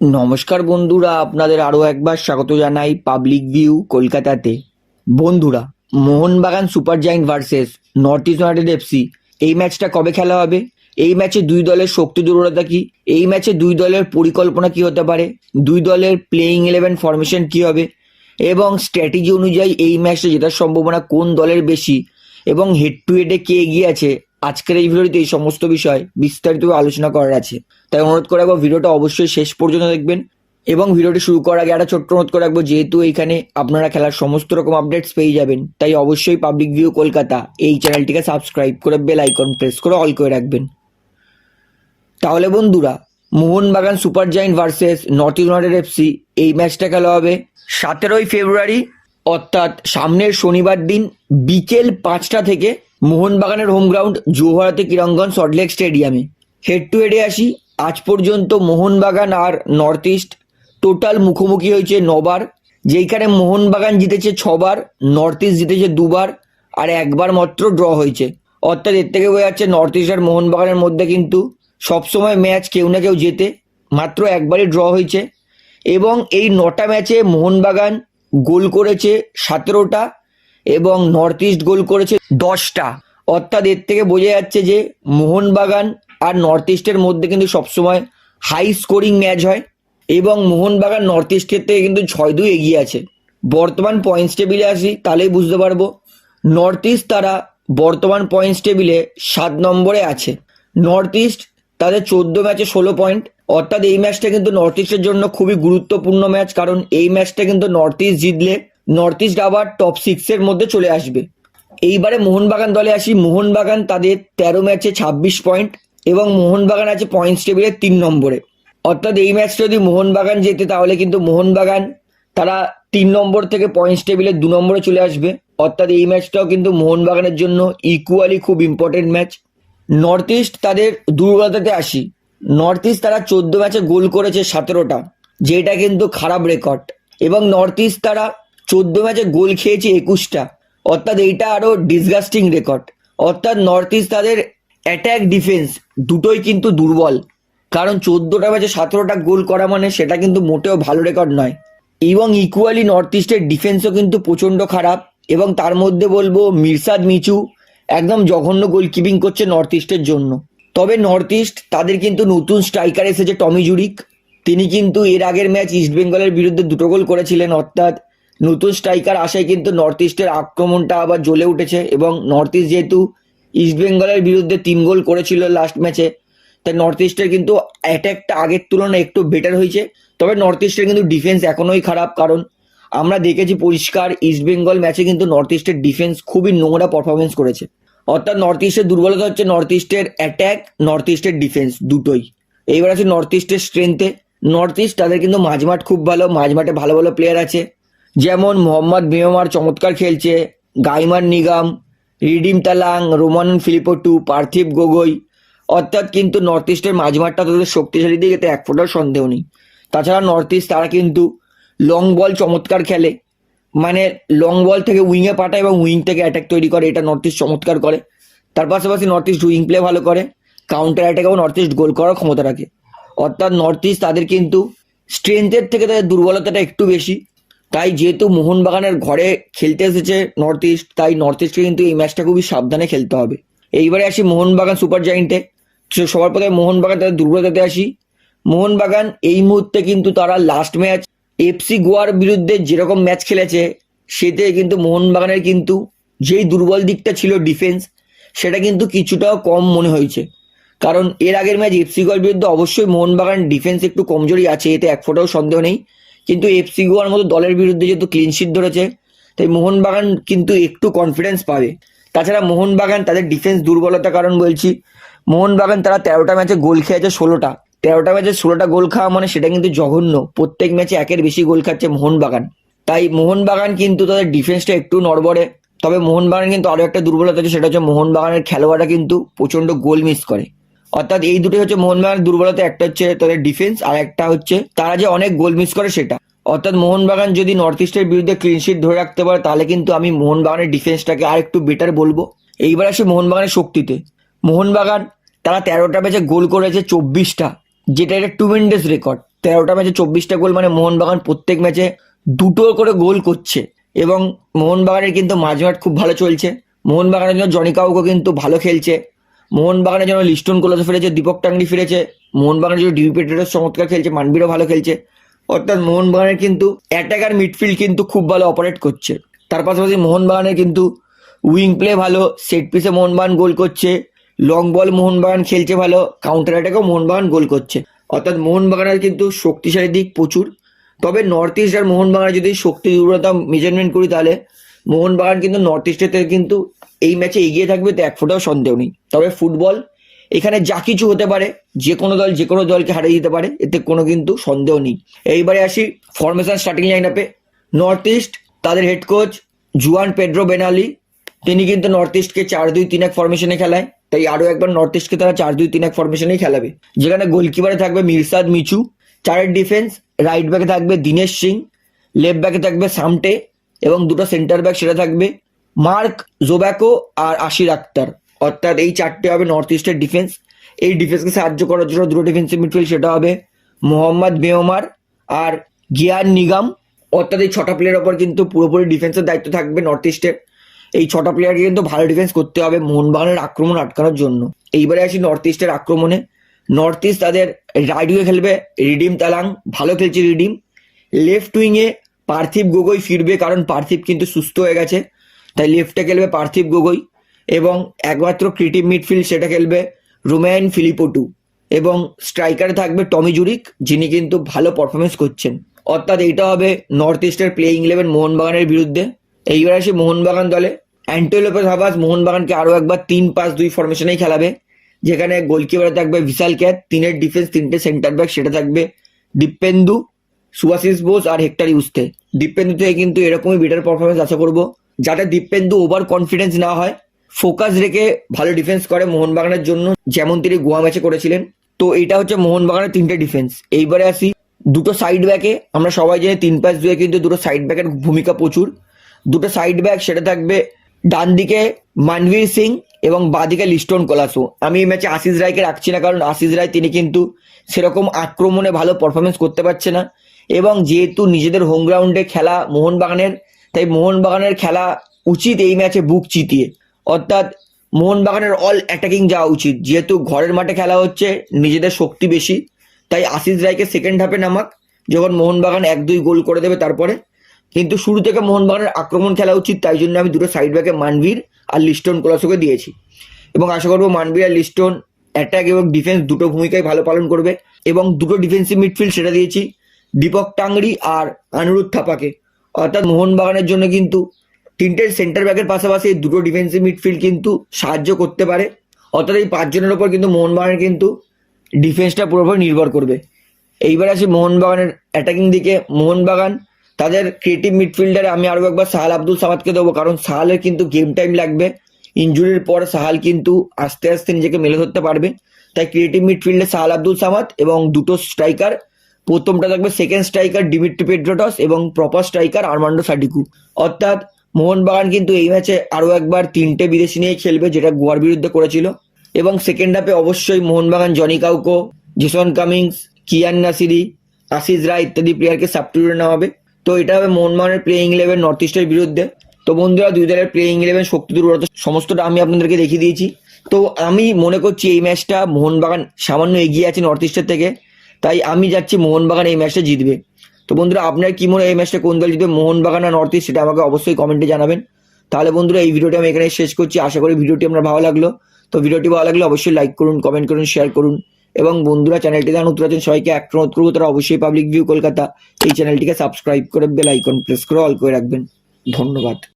নমস্কার বন্ধুরা, আপনাদের আরও একবার স্বাগত জানাই পাবলিক ভিউ কলকাতাতে। বন্ধুরা, Mohun Bagan super giant versus North East United FC, এই ম্যাচটা কবে খেলা হবে? এই ম্যাচে দুই দলের শক্তি দুর্বলতা কি? এই ম্যাচে দুই দলের পরিকল্পনা কি হতে পারে? দুই দলের প্লেয়িং ইলেভেন ফরমেশন কি হবে? এবং স্ট্র্যাটেজি অনুযায়ী এই ম্যাচটা জেতার সম্ভাবনা কোন দলের বেশি? এবং হেড টু হেডে কে এগিয়ে আছে? আজকের এই ভিডিওতে এই সমস্ত বিষয় বিস্তারিতভাবে আলোচনা করার আছে। তাই অনুরোধ করে রাখব, ভিডিওটা অবশ্যই শেষ পর্যন্ত দেখবেন এবং ভিডিওটি শুরু করার আগে একটা ছোট্ট অনুরোধ করে রাখব, যেহেতু এইখানে আপনারা খেলার সমস্ত রকম আপডেটস পেয়ে যাবেন, তাই অবশ্যই পাবলিক ভিউ কলকাতা এই চ্যানেলটিকে সাবস্ক্রাইব করে বেল আইকন প্রেস করে অল করে রাখবেন। তাহলে বন্ধুরা, Mohun Bagan super giant versus North United FC এই ম্যাচটা খেলা হবে সতেরোই ফেব্রুয়ারি অর্থাৎ সামনের শনিবার দিন বিকেল পাঁচটা থেকে মোহনবাগানের হোম গ্রাউন্ড জোহরাতে কিরঙ্গন সল্টলেক স্টেডিয়ামে হেড টু হেডে আসি আজ পর্যন্ত মোহনবাগান আর নর্থ ইস্ট টোটাল মুখোমুখি হয়েছে নবার। যেইখানে মোহনবাগান জিতেছে ছবার নর্থ ইস্ট জিতেছে দুবার, আর একবার মাত্র ড্র হয়েছে। অর্থাৎ এর থেকে বোঝা যাচ্ছে নর্থ ইস্ট আর মোহনবাগানের মধ্যে কিন্তু সবসময় ম্যাচ কেউ না কেউ জেতে, মাত্র একবারই ড্র হয়েছে। এবং এই নটা ম্যাচে মোহনবাগান গোল করেছে সতেরোটা এবং নর্থ ইস্ট গোল করেছে দশটা। অর্থাৎ এর থেকে বোঝা যাচ্ছে যে মোহনবাগান আর নর্থ ইস্টের মধ্যে কিন্তু সবসময় হাই স্কোরিং ম্যাচ হয় এবং মোহনবাগান নর্থ ইস্টের থেকে কিন্তু ছয় দুই এগিয়ে আছে। বর্তমান পয়েন্টস টেবিলে আসি, তাহলেই বুঝতে পারব। নর্থ ইস্ট তারা বর্তমান পয়েন্টস টেবিলে সাত নম্বরে আছে। নর্থ ইস্ট তাদের চোদ্দ ম্যাচে ষোলো পয়েন্ট অর্থাৎ এই ম্যাচটা কিন্তু নর্থ ইস্টের জন্য খুবই গুরুত্বপূর্ণ ম্যাচ কারণ এই ম্যাচটা কিন্তু নর্থ ইস্ট জিতলে নর্থ ইস্ট আবার টপ সিক্সের মধ্যে চলে আসবে। এইবারে মোহনবাগান দলে আসি। মোহনবাগান তাদের তেরো ম্যাচে ছাব্বিশ পয়েন্ট এবং মোহনবাগান আছে পয়েন্টস টেবিলের তিন নম্বরে। অর্থাৎ এই ম্যাচটা যদি মোহনবাগান জেতে, তাহলে কিন্তু মোহনবাগান তারা তিন নম্বর থেকে পয়েন্টস টেবিলের দু নম্বরে চলে আসবে। অর্থাৎ এই ম্যাচটাও কিন্তু মোহনবাগানের জন্য ইকুয়ালি খুব ইম্পর্টেন্ট ম্যাচ নর্থ ইস্ট তাদের দুর্বলতাতে আসি। নর্থ ইস্ট তারা চোদ্দ ম্যাচে গোল করেছে সতেরোটা, যেটা কিন্তু খারাপ রেকর্ড এবং নর্থ ইস্ট তারা চোদ্দ ম্যাচে গোল খেয়েছে একুশটা। অর্থাৎ এইটা আরও ডিসগাস্টিং রেকর্ড অর্থাৎ নর্থ ইস্ট তাদের অ্যাট্যাক ডিফেন্স দুটোই কিন্তু দুর্বল। কারণ চোদ্দোটা ম্যাচে সতেরোটা গোল করা মানে সেটা কিন্তু মোটেও ভালো রেকর্ড নয়। এবং ইকুয়ালি নর্থ ইস্টের ডিফেন্সও কিন্তু প্রচণ্ড খারাপ। এবং তার মধ্যে বলব মির্সাদ মিচু একদম জঘন্য গোলকিপিং করছে নর্থ ইস্টের জন্য। তবে নর্থ ইস্ট তাদের কিন্তু নতুন স্ট্রাইকার এসেছে টমি জুরিক। তিনি কিন্তু এর আগের ম্যাচ ইস্ট বেঙ্গলের বিরুদ্ধে দুটো গোল করেছিলেন। অর্থাৎ নতুন স্ট্রাইকার আসায় কিন্তু নর্থ ইস্টের আক্রমণটা আবার জ্বলে উঠেছে এবং নর্থ ইস্ট যেহেতু ইস্ট বেঙ্গলের বিরুদ্ধে তিন গোল করেছিল লাস্ট ম্যাচে তাই নর্থ ইস্টের কিন্তু অ্যাট্যাকটা আগের তুলনায় একটু বেটার হয়েছে তবে নর্থ ইস্টের কিন্তু ডিফেন্স এখনোই খারাপ কারণ আমরা দেখেছি পরিষ্কার ইস্ট বেঙ্গল ম্যাচে কিন্তু নর্থ ইস্টের ডিফেন্স খুবই নোংরা পারফরমেন্স করেছে অর্থাৎ নর্থ ইস্টের দুর্বলতা হচ্ছে নর্থ ইস্টের অ্যাট্যাক নর্থ ইস্টের ডিফেন্স দুটোই এইবার আছে নর্থ ইস্টের স্ট্রেংথে নর্থ ইস্ট তাদের কিন্তু মাঝমাঠ খুব ভালো মাঝমাঠে ভালো ভালো প্লেয়ার আছে যেমন মোহাম্মদ বিমার চমৎকার খেলছে, গাইমান নিগাম Redeem Tlang, Romain Philippoteaux, Parthib Gogoi. অর্থাৎ কিন্তু নর্থ ইস্টের মাঝমাঠটা তাদের শক্তিশালী দিকে এক ফোটার সন্দেহ নেই। তাছাড়া নর্থ ইস্ট তারা কিন্তু লং বল চমৎকার খেলে। মানে লং বল থেকে উইংয়ে পাঠায় এবং উইং থেকে অ্যাটাক তৈরি করে, এটা নর্থ ইস্ট চমৎকার করে। তার পাশাপাশি নর্থ ইস্ট উইং প্লে ভালো করে কাউন্টার অ্যাটাক এবং নর্থ ইস্ট গোল করার ক্ষমতা রাখে। অর্থাৎ নর্থ ইস্ট তাদের কিন্তু স্ট্রেংথের থেকে তাদের দুর্বলতাটা একটু বেশি। তাই যেহেতু মোহনবাগানের ঘরে খেলতে এসেছে নর্থ ইস্ট তাই নর্থ ইস্টকে কিন্তু এই ম্যাচটা খুবই সাবধানে খেলতে হবে। এইবারে আসি মোহনবাগান সুপার জায়েন্টে সবার প্রথমে মোহনবাগান তাদের দুর্বলতাতে আসি। মোহনবাগান এই মুহূর্তে কিন্তু তারা লাস্ট ম্যাচ এফসি গোয়ার বিরুদ্ধে যেরকম ম্যাচ খেলেছে, সেতে কিন্তু মোহনবাগানের কিন্তু যেই দুর্বল দিকটা ছিল ডিফেন্স সেটা কিন্তু কিছুটাও কম মনে হয়েছে। কারণ এর আগের ম্যাচ এফসি গোয়ার বিরুদ্ধে অবশ্যই মোহনবাগান ডিফেন্স একটু কমজোরি আছে, এতে এক ফোটাও সন্দেহ নেই। কিন্তু এফসি গোয়ার মতো দলের বিরুদ্ধে যেহেতু ক্লিনশিট ধরেছে, তাই মোহনবাগান কিন্তু একটু কনফিডেন্স পাবে। তাছাড়া মোহনবাগান তাদের ডিফেন্স দুর্বলতার কারণ বলছি। মোহনবাগান তারা তেরোটা ম্যাচে গোল খেয়েছে ষোলোটা। তেরোটা ম্যাচে ষোলোটা গোল খাওয়া মানে সেটা কিন্তু জঘন্য। প্রত্যেক ম্যাচে একের বেশি গোল খাচ্ছে মোহনবাগান। তাই মোহনবাগান কিন্তু তাদের ডিফেন্সটা একটু নড়বড়ে। তবে মোহনবাগান কিন্তু আরও একটা দুর্বলতা আছে, সেটা হচ্ছে মোহনবাগানের খেলোয়াড়রা কিন্তু প্রচণ্ড গোল মিস করে। অর্থাৎ এই দুটোই হচ্ছে মোহনবাগানের দুর্বলতা, একটা হচ্ছে তাদের ডিফেন্স আর একটা হচ্ছে তারা যে অনেক গোল মিস করে সেটা। অর্থাৎ মোহনবাগান যদি নর্থ ইস্টের বিরুদ্ধে ক্লিনশিট ধরে রাখতে পারে, তাহলে কিন্তু আমি মোহনবাগানের ডিফেন্সটাকে আর একটু বেটার বলব। এইবার আসি মোহনবাগানের শক্তিতে। মোহনবাগান তারা তেরোটা ম্যাচে গোল করেছে চব্বিশটা, যেটা একটা টুমেন্ডাস রেকর্ড তেরোটা ম্যাচে চব্বিশটা গোল মানে মোহনবাগান প্রত্যেক ম্যাচে দুটো করে গোল করছে। এবং মোহনবাগানের কিন্তু মাঝমাঠ খুব ভালো চলছে। মোহনবাগানের জন্য জনি কাউকে কিন্তু ভালো খেলছে। মোহনবাগানের জন্য লিস্টন কোলাসে ফিরেছে দীপক টাংরি ফিরেছে, মোহনবাগানের জন্য ডিবি পেট্রোস চমৎকার খেলছে, মানবিরও ভালো খেলছে। অর্থাৎ মোহনবাগানের কিন্তু অ্যাটাকার মিডফিল্ড কিন্তু খুব ভালো অপারেট করছে। তার পাশাপাশি মোহনবাগানের কিন্তু উইং প্লে ভালো সেট পিসে মোহনবাগান গোল করছে লং বল মোহনবাগান খেলছে ভালো কাউন্টার অ্যাটাকেও মোহনবাগান গোল করছে। অর্থাৎ মোহনবাগানের কিন্তু শক্তিশালী দিক প্রচুর। তবে নর্থ ইস্ট আর মোহনবাগানের যদি শক্তি দুর্বলতা মেজারমেন্ট করি তাহলে মোহনবাগান কিন্তু নর্থ ইস্টের থেকে কিন্তু এই ম্যাচে এগিয়ে থাকবে, তো এক ফোটাও সন্দেহ নেই। তবে ফুটবল এখানে যা কিছু হতে পারে, যে কোনো দল, যে কোনো দলকে হারিয়ে দিতে পারে, এতে কোনো কিন্তু সন্দেহ নেই। এইবারে আসি ফরমেশন স্টার্টিং লাইন আপে নর্থ ইস্ট তাদের head coach Juan Pedro Benali, তিনি কিন্তু নর্থ ইস্টকে চার দুই তিন এক ফরমেশনে খেলায়। তাই আরও একবার নর্থ ইস্টকে তারা চার দুই তিন এক ফরমেশনেই খেলাবে। যেখানে গোলকিপারে থাকবে মিরসাদ মিচু। চারের ডিফেন্স রাইট ব্যাকে থাকবে দীনেশ সিং। লেফট ব্যাকে থাকবে সামটে। এবং দুটো সেন্টার ব্যাক সেটা থাকবে মার্ক জোব্যাকো আর আশির আক্তার। অর্থাৎ এই চারটে হবে নর্থ ইস্টের ডিফেন্স এই ডিফেন্সকে সাহায্য করার জন্য দুটো ডিফেন্সিভ মিডফিল্ড সেটা হবে মোহাম্মদ বেওমার আর গিয়ার নিগাম। অর্থাৎ এই ছটা প্লেয়ারের ওপর কিন্তু পুরোপুরি ডিফেন্সের দায়িত্ব থাকবে নর্থ ইস্টের এই ছটা প্লেয়ারকে কিন্তু ভালো ডিফেন্স করতে হবে মোহনবাগানের আক্রমণ আটকানোর জন্য। এইবারে আসি নর্থ ইস্টের আক্রমণে। নর্থ ইস্ট তাদের রাইট খেলবে রিডিম তালাং। ভালো খেলছে রিডিম লেফট উইংয়ে পার্থিব গগৈ ফিরবে কারণ পার্থিব কিন্তু সুস্থ হয়ে গেছে। তাই লেফটে খেলবে পার্থিব গগৈ এবং একমাত্র ক্রিটিভ মিডফিল্ড সেটা খেলবে রোম্যান ফিলিপোটু এবং স্ট্রাইকারে থাকবে টমি জুরিক, যিনি কিন্তু ভালো পারফরমেন্স করছেন। অর্থাৎ এইটা হবে নর্থ ইস্টের প্লেইং ইলেভেন মোহনবাগানের বিরুদ্ধে। এইবার আসি মোহনবাগান দলে। অ্যান্টোলোপেস হাবাস মোহনবাগানকে আরও একবার তিন পাঁচ দুই ফরমেশনেই খেলাবে, যেখানে গোলকিপারে থাকবে বিশাল ক্যাথ তিনের ডিফেন্স তিনটে সেন্টার ব্যাক সেটা থাকবে দীপেন্দু সুভাশিস বোস আর হেক্টর ইউস্তে দীপেন্দু থেকে কিন্তু এরকমই বেটার পারফরমেন্স আশা করব, যাতে দীপেন্দু ওভার কনফিডেন্স না হয়। ফোকাস রেখে ভালো ডিফেন্স করে মোহনবাগানের জন্য, যেমন তিনি গোয়া ম্যাচে করেছিলেন। তো এটা হচ্ছে মোহনবাগানের তিনটে ডিফেন্স এইবারে আসি দুটো সাইড ব্যাকে আমরা সবাই জানি তিন পাঁচ দুয়ে কিন্তু দুটো সাইড ব্যাকের ভূমিকা প্রচুর। দুটো সাইড ব্যাক সেটা থাকবে ডান দিকে মানবীর সিং এবং বাঁদিকে লিস্টন কলাসো। আমি এই ম্যাচে আশিস রায়কে রাখছি না, কারণ আশিস রায় তিনি কিন্তু সেরকম আক্রমণে ভালো পারফরমেন্স করতে পারছে না। এবং যেহেতু নিজেদের হোম গ্রাউন্ডে খেলা মোহনবাগানের, তাই মোহনবাগানের খেলা উচিত এই ম্যাচে বুক চিতিয়ে। অর্থাৎ মোহনবাগানের অল অ্যাটাকিং যাওয়া উচিত। যেহেতু ঘরের মাঠে খেলা হচ্ছে, নিজেদের শক্তি বেশি, তাই আশিস রায়কে সেকেন্ড হাফে নামাক, যখন মোহনবাগান এক দুই গোল করে দেবে তারপরে। কিন্তু শুরু থেকে মোহনবাগানের আক্রমণ খেলা উচিত, তাই জন্য আমি দুটো সাইড ব্যাকে মানভীর আর লিস্টন কোলাসোকে দিয়েছি। এবং আশা করব মানভীর আর লিস্টন অ্যাটাক এবং ডিফেন্স দুটো ভূমিকায় ভালো পালন করবে। এবং দুটো ডিফেন্সিভ মিডফিল্ড সেটা দিয়েছি। দীপক টাংরি আর আনিরুদ্ধ থাপাকে। অর্থাৎ মোহনবাগানের জন্য কিন্তু তিনটে সেন্টার ব্যাকের পাশাপাশি এই দুটো ডিফেন্সিভ মিডফিল্ড কিন্তু সাহায্য করতে পারে। অর্থাৎ এই পাঁচজনের ওপর কিন্তু মোহনবাগানের কিন্তু ডিফেন্সটা পুরোপুরি নির্ভর করবে। এইবার আসি মোহনবাগানের অ্যাটাকিং দিকে। মোহনবাগান তাদের ক্রিয়েটিভ মিডফিল্ডারে আমি আরও একবার সাহাল আব্দুল সামাদকে দেবো, কারণ সাহালের কিন্তু গেম টাইম লাগবে। ইঞ্জুরির পর সাহাল কিন্তু আস্তে আস্তে নিজেকে মেলে ধরতে পারবে। তাই ক্রিয়েটিভ মিডফিল্ডে সাহাল আব্দুল সামাদ এবং দুটো স্ট্রাইকার প্রথমটা থাকবে সেকেন্ড স্ট্রাইকার ডিমিট্রি পেড্রোটস এবং প্রপার স্ট্রাইকার আর্মান্ডো সাডিকু অর্থাৎ মোহনবাগান কিন্তু এই ম্যাচে আরও একবার তিনটে বিদেশি নিয়ে খেলবে যেটা গোয়ার বিরুদ্ধে করেছিল। এবং সেকেন্ড হাফে অবশ্যই Mohun Bagan Johnny Kauko Jason Cummings Kiyan Nassiri Ashish Rai ইত্যাদি প্লেয়ারকে সাবস্টিটিউটে নেওয়া হবে। তো এটা হবে মোহনবাগানের প্লেইং ইলেভেন নর্থ ইস্টের বিরুদ্ধে। তো বন্ধুরা, দুই দলের প্লেইং ইলেভেন শক্তি দুর্বলতা সমস্তটা আমি আপনাদেরকে দেখিয়ে দিয়েছি। তো আমি মনে করছি এই ম্যাচটা মোহনবাগান সামান্য এগিয়ে আছে নর্থ ইস্টের থেকে। তাই আমি যাচ্ছি মোহনবাগান এই ম্যাচটা জিতবে। তো বন্ধুরা, আপনার কি মনে হয় এই ম্যাচটা কোন দল জিতবে, মোহনবাগান আর নর্থ ইস্ট সেটা আমাকে অবশ্যই কমেন্টে জানাবেন। তাহলে বন্ধুরা, এই ভিডিওটি আমি এখানে শেষ করছি। আশা করি ভিডিওটি আপনার ভালো লাগল। তো ভিডিওটি ভালো লাগলে অবশ্যই লাইক করুন কমেন্ট করুন শেয়ার করুন। এবং বন্ধুরা চ্যানেলটি যারা নতুন আছেন, সবাইকে এক অনুরোধ করব, তারা অবশ্যই পাবলিক ভিউ কলকাতা, এই চ্যানেলটিকে সাবস্ক্রাইব করে বেল আইকন প্রেস করে অল করে রাখবেন। ধন্যবাদ।